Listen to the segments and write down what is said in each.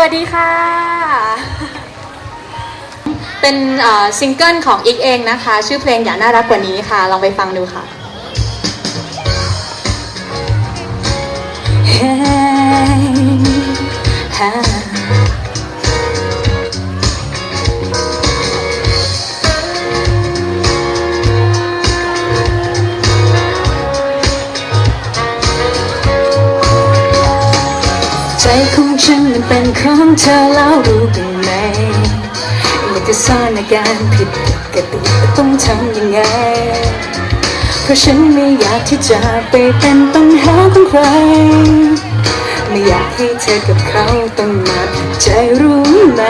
วัสดีค่ะ เป็นซิงเกิลของอีกเองนะคะ ชื่อเพลงอย่าน่ารักกว่านี้ค่ะ ลองไปฟังดูค่ะใจ ฉันมันเป็นของเธอแล้วรู้กันไหมอยากจะซ่อนอาการผิดปกติแต่ต้องทำยังไง เพราะฉันไม่อยากที่จะไปเป็นปัญหาของใคร ไม่อยากให้เธอกับเขาต้องมาใจรู้ไหม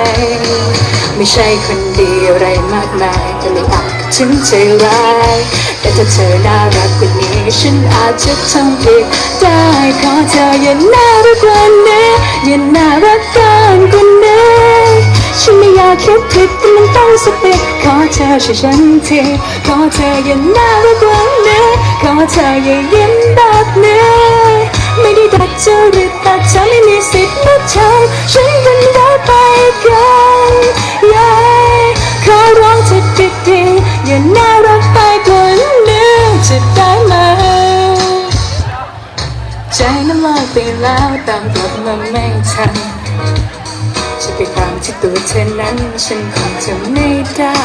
ไม่ใช่คนดีอะไรมากมายแต่ไม่อาจถึงใจร้ายแต่ถ้าเธอน่ารักกว่านี้ ฉันอาจจะทำผิดได้ขอเธออย่าน่ารักกว่านี้อย่าน่ารักเกินกว่านี้ฉันไม่อยากคิดผิดแต่มันต้องสติขอเธอช่วยฉันทีขอเธออย่าน่ารักกว่านี้ขอเธออย่ายิ้มแบบนี้ไม่ได้ดัดจริตแต่เธอไม่มีสิทธิ์มาทำฉันเป็นร้ายไปกัน ไปแล้วตามกลับมาไม่ทันจะไปตามที่ตัวเธอนั้น ฉันคงจะไม่ได้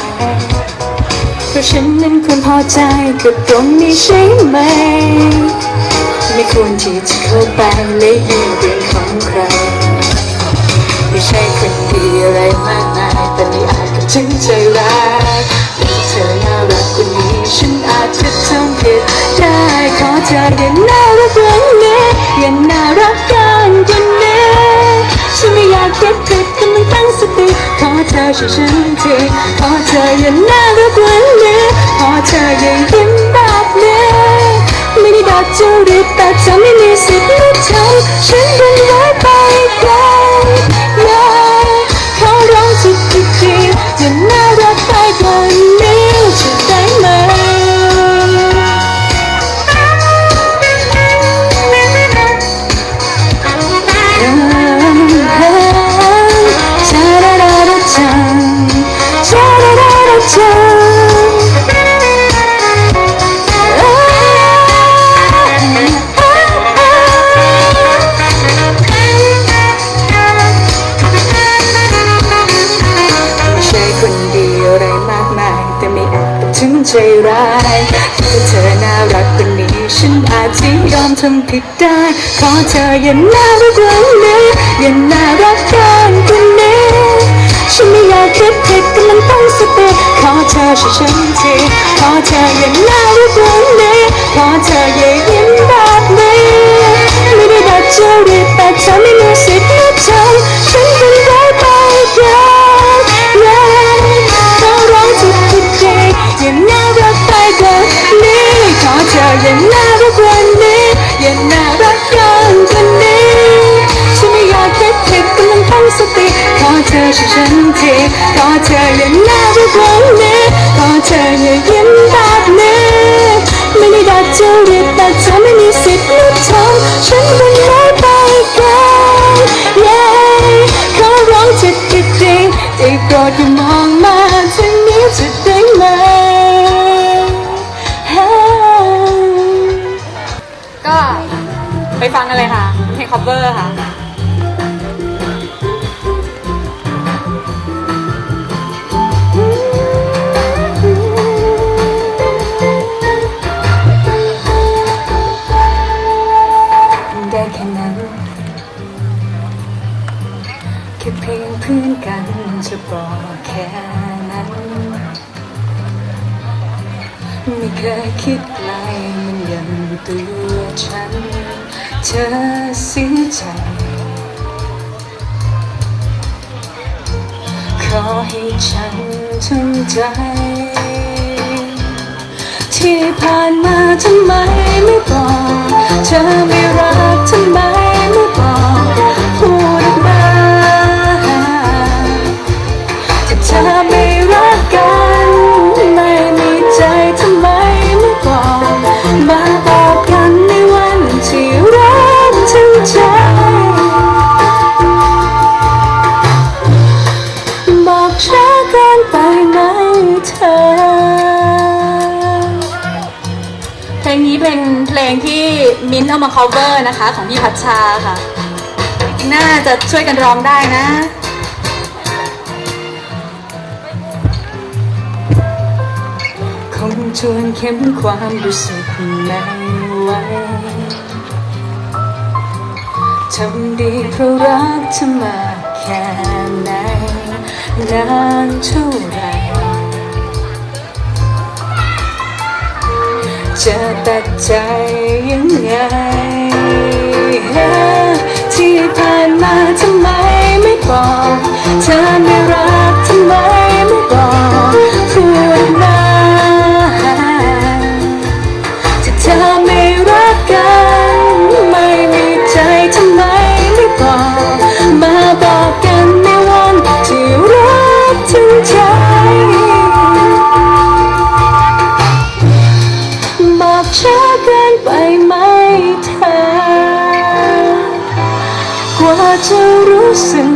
เพราะฉันนั้นควรพอใจกับตรงนี้ใช่ไหม ไม่ควรที่จะเข้าไปและยืมเรื่องของใครไม่ใช่คนดีอะไรมากมาย แต่ไม่อาจกับถึงใจร้ายแต่ถ้าเธอน่ารักกว่านี้ ฉันอาจจะทำผิดได้ขอเธออย่าน่ารักกว่า ช่วยฉันทีพอเธออย่าน่ารักวันนี้พอเธออย่ายิ้มแบบนี้ไม่ได้ดัดจริตแต่เธอไม่มีสิทธิ์รู้ฉันฉันเป็น ถึงใจร้ายถ้าเธอน่ารักกว่านี้ฉันอาจจะยอมทำผิดได้ ขอเธออย่าน่ารักกว่านี้อย่าน่ารักกันกว่านี้ฉันไม่อยากคิดผิดแต่มันต้องสติขอเธอช่วยฉันทีขอเธออย่าน่ารักกว่านี้ขอเธออย่ายิ้มแบบนี้ไม่ได้ดัดจริตแต่เธอไม่มีสิทธิ์ กว่านี้ขอเธออย่าน่ารักกว่านี้อย่าน่ารักกันกว่านี้ฉันไม่อยากคิดผิดแต่มันต้องสติขอเธอช่วยฉันทีขอเธออย่าหน้ารักกว่านี้ขอเธออย่ายิ้มแบบนี้ไม่ได้ดัดจริตแต่เธอไม่มีสิทธิ์ ไปฟังกันเลยค่ะเพลง cover ค่ะแค่นั้นแค่เพียงเพื่อนกันจะบอกแค่นั้น ไม่เคยคิดไกลมันยังตัวฉัน เธอเสียใจ ขอให้ฉันทุ่มใจ ที่ผ่านมาทำไมไม่บอกเธอ เอามา cover นะคะ ของพี่พัชชาค่ะน่าจะช่วยกันร้องได้นะคงชวนเข้มความรู้สึกในไว้ทำดีเพราะรักเธอมาแค่ไหนนานเท่าไร จะตัดใจยังไง จะรู้สึก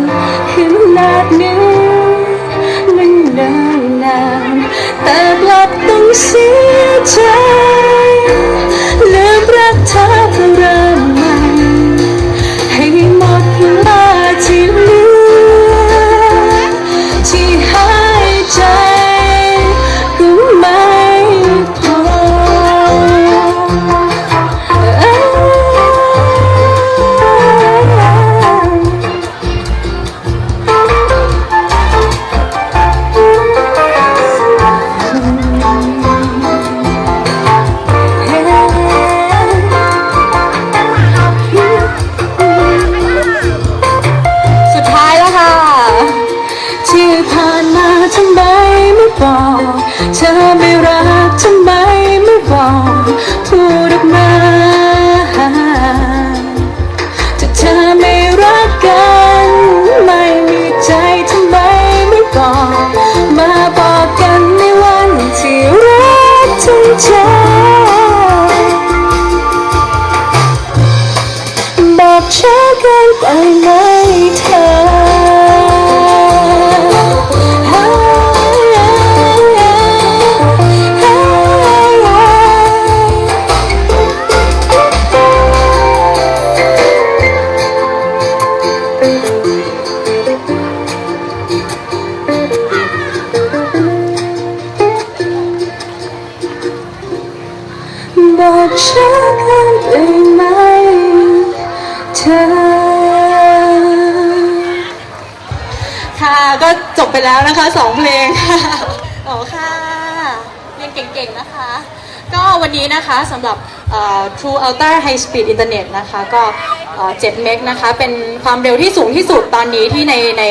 ขนาดนี้มันนานนานแต่กลับต้องเสียใจ เธอไม่รักทำไมไม่บอกพูด ค่ะก็จบไปแล้วนะคะสองเพลงโอ้ค่ะเรียนเก่งๆนะคะ ก็วันนี้นะคะสำหรับ True Ultra High Speed Internet นะคะก็เอ่อ7เมกนะคะเป็นความเร็วที่สูงที่สุดตอนนี้ที่ในใน